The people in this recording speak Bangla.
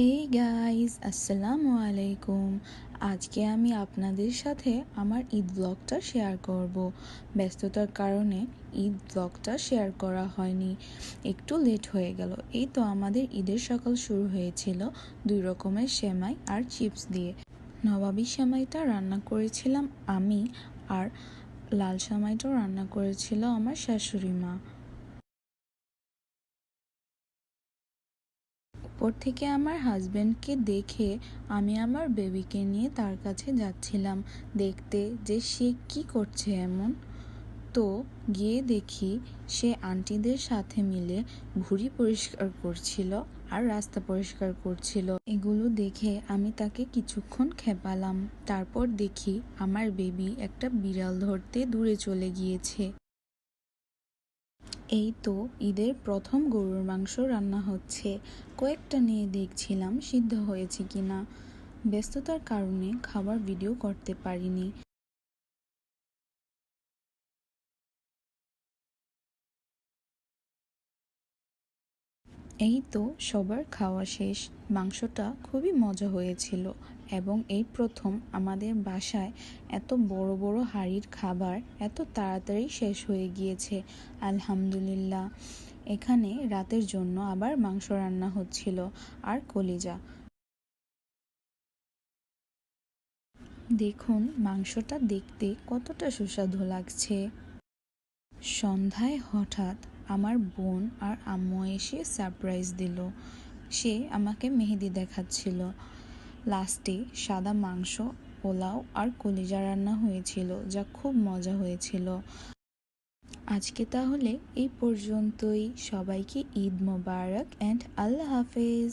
হে গাইস আসসালামু আলাইকুম আজকে আমি আপনাদের সাথে আমার ঈদ ব্লগটা শেয়ার করব। ব্যস্ততার কারণে ঈদ ব্লগটা শেয়ার করা হয়নি। একটু লেট হয়ে গেল। এই তো আমাদের ঈদের সকাল শুরু হয়েছিল দুই রকমের সেমাই আর চিপস দিয়ে। নবাবী সেমাইটা রান্না করেছিলাম আমি আর লাল সেমাইটাও রান্না করেছিল আমার শাশুড়ি মা। উপর থেকে আমার হাজব্যান্ডকে দেখে আমি আমার বেবিকে নিয়ে তার কাছে যাচ্ছিলাম। দেখতে যে সে কি করছে এমন। তো গিয়ে দেখি সে আন্টিদের সাথে মিলে ভুড়ি পরিষ্কার করছিল আর রাস্তা পরিষ্কার করছিল। এগুলো দেখে আমি তাকে কিছুক্ষণ খেপালাম। তারপর দেখি আমার বেবি একটা বিড়াল ধরতে দূরে চলে গিয়েছে। এই তো ঈদের প্রথম গরুর মাংস রান্না হচ্ছে। কয়েকটা নিয়ে দেখছিলাম সিদ্ধ হয়েছে কিনা। ব্যস্ততার কারণে খাবার ভিডিও করতে পারিনি। এই তো সবার খাওয়া শেষ। মাংসটা খুবই মজা হয়েছিল এবং এই প্রথম আমাদের বাসায় এত বড় বড় হাঁড়ির খাবার এত তাড়াতাড়ি শেষ হয়ে গিয়েছে। আলহামদুলিল্লাহ। এখানে রাতের জন্য আবার মাংস রান্না হচ্ছিল আর কলিজা। দেখুন, মাংসটা দেখতে কতটা সুস্বাদু লাগছে। সন্ধ্যায় হঠাৎ আমার বোন আর আম্মু এসে সারপ্রাইজ দিল। সে আমাকে মেহেদি দেখাচ্ছিল। লাস্টে সাদা মাংস, পোলাও আর কলিজা রান্না হয়েছিল, যা খুব মজা হয়েছিল। আজকে তাহলে এই পর্যন্তই। সবাইকে ঈদ মোবারক অ্যান্ড আল্লাহ হাফেজ।